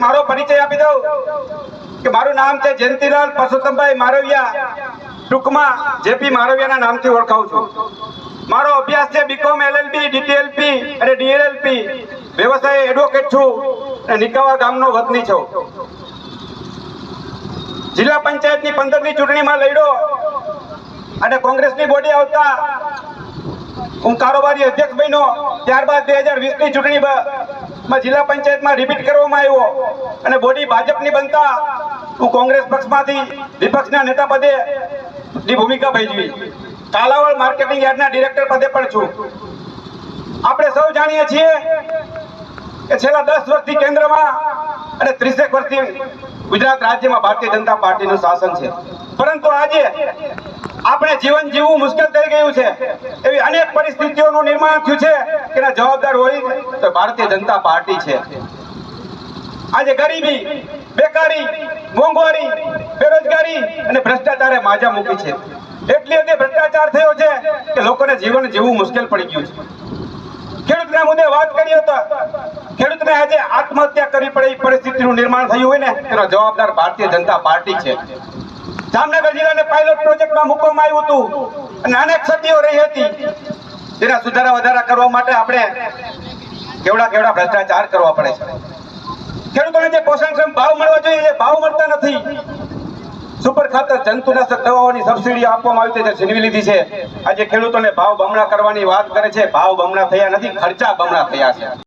મારો પરિચય આપી દઉં કે મારું નામ છે જયંતિલાલ પરસોત્તમભાઈ મારવિયા. ટૂંકમાં જેપી મારવિયાના નામથી ઓળખાવું છું. મારો અભ્યાસ છે બીકોમ એલએલબી ડીટીએલપી અને ડીએલએલપી વ્યવસાય એડવોકેટ છું અને નિકાવા ગામનો વતની છું. જિલ્લા પંચાયતની પંદરની ચૂંટણીમાં લડ્યો અને કોંગ્રેસની બોડી આવતા હું કારોબારી અધ્યક્ષ બન્યો. ત્યારબાદ બે હજાર વીસની ચૂંટણીમાં જિલ્લા પંચાયતમાં રિપીટ કરવામાં આવ્યો અને બોડી ભાજપની બનતા હું કોંગ્રેસ પક્ષમાંથી વિપક્ષના નેતા પદે ની ભૂમિકા ભજવી. કાલાવડ માર્કેટિંગ યાર્ડના ડિરેક્ટર પદે પણ છું. આપણે સૌ જાણીએ છીએ કે છેલ્લા દસ વર્ષથી કેન્દ્રમાં અને ત્રીસેક વર્ષથી ગુજરાત રાજ્યમાં ભારતીય જનતા પાર્ટીનું શાસન છે. પરંતુ આજે આપણે જીવન જીવવું મુશ્કેલ થઈ ગયું છે. એવી અનેક પરિસ્થિતિઓનું નિર્માણ થયું છે કે જવાબદાર હોય તો ભારતીય જનતા પાર્ટી છે. આજે ગરીબી, બેકારી, મોંઘવારી, બેરોજગારી અને ભ્રષ્ટાચારે માજા મૂકી છે. એટલી હદે ભ્રષ્ટાચાર થયો છે કે લોકોને જીવન જીવવું મુશ્કેલ પડી ગયું છે. ખેડૂતના મુદ્દે વાત કરીએ તો ખેડૂતને આજે આત્મહત્યા કરવી પડે એ પરિસ્થિતિનું નિર્માણ થયું હોય ને તેનો જવાબદાર ભારતીય જનતા પાર્ટી છે. જામનગર જિલ્લાને પાયલોટ પ્રોજેક્ટમાં મૂકવામાં આવ્યું હતું અને અનેક સદીઓ રહી હતી. જેના સુધારા વધારા કરવા માટે આપણે કેવડા કેવડા ભ્રષ્ટાચાર કરવા પડે છે. ખેડૂતોને જે પોષણક્ષમ ભાવ મળવા જોઈએ ભાવ જંતુનાશક દવાઓની સબસિડી આપવામાં આવી છે છીનવી લીધી છે. આજે ખેડૂતોને ભાવ બમણા કરવાની વાત કરે છે. ભાવ બમણા થયા નથી, ખર્ચા બમણા થયા છે.